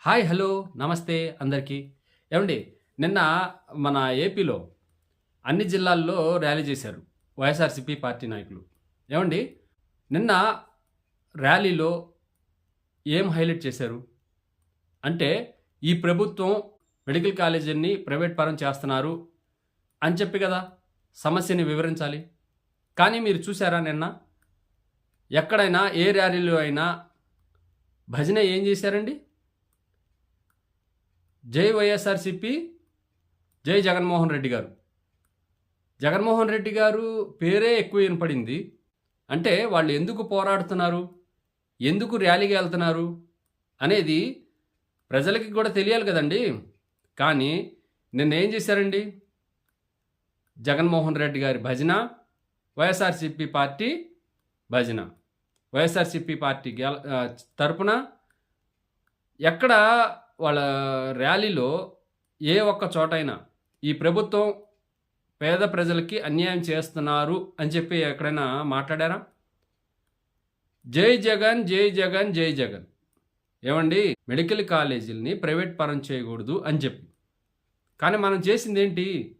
Hi hello నమస్తే అందరికీ. ఏమండి నిన్న మన ఏపీలో అన్ని జిల్లాల్లో ర్యాలీ చేశారు వైఎస్ఆర్సీపీ పార్టీ నాయకులు. ఏమండి నిన్న ర్యాలీలో ఏం హైలైట్ చేశారు? అంటే ఈ ప్రభుత్వం మెడికల్ కాలేజీని ప్రైవేట్ పరం చేస్తున్నారు అని చెప్పి కదా సమస్యని వివరించాలి. కానీ మీరు చూసారా నిన్న? ఎక్కడైనా ఏ ర్యాలీలో అయినా భజన ఏం చేశారండి? జై వైఎస్ఆర్సిపి జై జగన్మోహన్ రెడ్డి గారు. జగన్మోహన్ రెడ్డి గారు పేరే ఎక్కువ వినపడింది. అంటే వాళ్ళు ఎందుకు పోరాడుతున్నారు? ఎందుకు ర్యాలీకి వెళ్తున్నారు? అనేది ప్రజలకి కూడా తెలియాలి కదండి. కానీ నిన్న ఏం చేశారండి? జగన్మోహన్ రెడ్డి గారి భజన వైఎస్ఆర్సిపి పార్టీ భజన. వైఎస్ఆర్సిపి పార్టీ గెల తరపున ఎక్కడ వాళ్ళ ర్యాలీలో ఏ ఒక్క చోటైనా ఈ ప్రభుత్వం పేద ప్రజలకి అన్యాయం చేస్తున్నారు అని చెప్పి ఎక్కడైనా మాట్లాడారా? జై జగన్ జై జగన్ జై జగన్. ఏమండి? మెడికల్ కాలేజీలని ప్రైవేట్ పరం చేయకూడదు అని చెప్పి. కానీ మనం చేసింది ఏంటి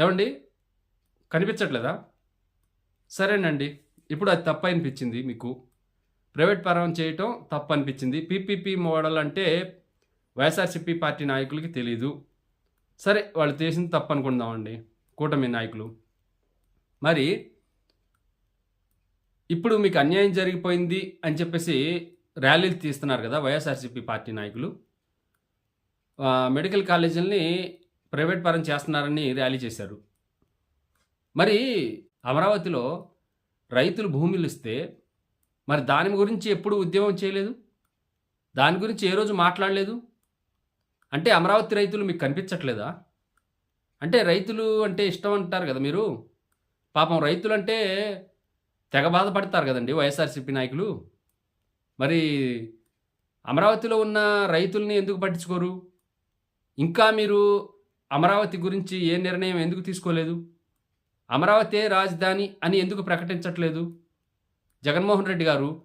ఏమండి? కనిపించట్లేదా? సరేనండి. ఇప్పుడు అది తప్ప అనిపించింది మీకు. ప్రైవేట్ పరం చేయటం తప్పు అనిపించింది పీపీపీ మోడల్ అంటే వైఎస్ఆర్సీపీ పార్టీ నాయకులకి తెలీదు. సరే వాళ్ళు చేసింది తప్పు అనుకుందామండి కూటమి నాయకులు. మరి ఇప్పుడు మీకు అన్యాయం జరిగిపోయింది అని చెప్పేసి ర్యాలీలు తీస్తున్నారు కదా వైఎస్ఆర్సీపీ పార్టీ నాయకులు. మెడికల్ కాలేజీలని ప్రైవేట్ పరం చేస్తున్నారని ర్యాలీ చేశారు. మరి అమరావతిలో రైతులు భూములు ఇస్తే మరి దాని గురించి ఎప్పుడు ఉద్యమం చేయలేదు? దాని గురించి ఏ రోజు మాట్లాడలేదు? అంటే అమరావతి రైతులు మీకు కనిపించట్లేదా? అంటే రైతులు అంటే ఇష్టం అంటారు కదా మీరు. పాపం రైతులు అంటే తెగ బాధపడతారు కదండి వైఎస్ఆర్సీపీ నాయకులు. మరి అమరావతిలో ఉన్న రైతుల్ని ఎందుకు పట్టించుకోరు? ఇంకా మీరు అమరావతి గురించి ఏ నిర్ణయం ఎందుకు తీసుకోలేదు? అమరావతి రాజధాని అని ఎందుకు ప్రకటించట్లేదు? జగన్మోహన్ రెడ్డి గారు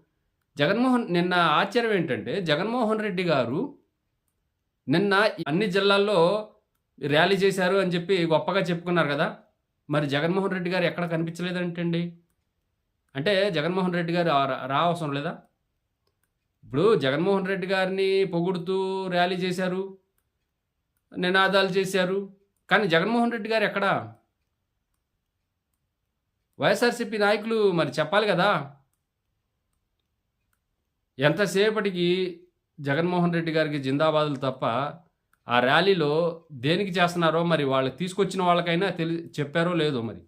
జగన్మోహన్ నిన్న ఆశ్చర్యం ఏంటంటే జగన్మోహన్ రెడ్డి గారు నిన్న అన్ని జిల్లాల్లో ర్యాలీ చేశారు అని చెప్పి గొప్పగా చెప్పుకున్నారు కదా. మరి జగన్మోహన్ రెడ్డి గారు ఎక్కడ కనిపించలేదంటండి? అంటే జగన్మోహన్ రెడ్డి గారు రా- అవసరం లేదా? ఇప్పుడు జగన్మోహన్ రెడ్డి గారిని పొగుడుతూ ర్యాలీ చేశారు నినాదాలు చేశారు. కానీ జగన్మోహన్ రెడ్డి గారు ఎక్కడా? వైఎస్ఆర్సీపీ నాయకులు మరి చెప్పాలి కదా. ఎంతసేపటికి జగన్మోహన్ రెడ్డి గారికి జిందాబాదులు తప్ప ఆ ర్యాలీలో దేనికి చేస్తున్నారో మరి వాళ్ళు తీసుకొచ్చిన వాళ్ళకైనా తెలి చెప్పారో లేదో మరి?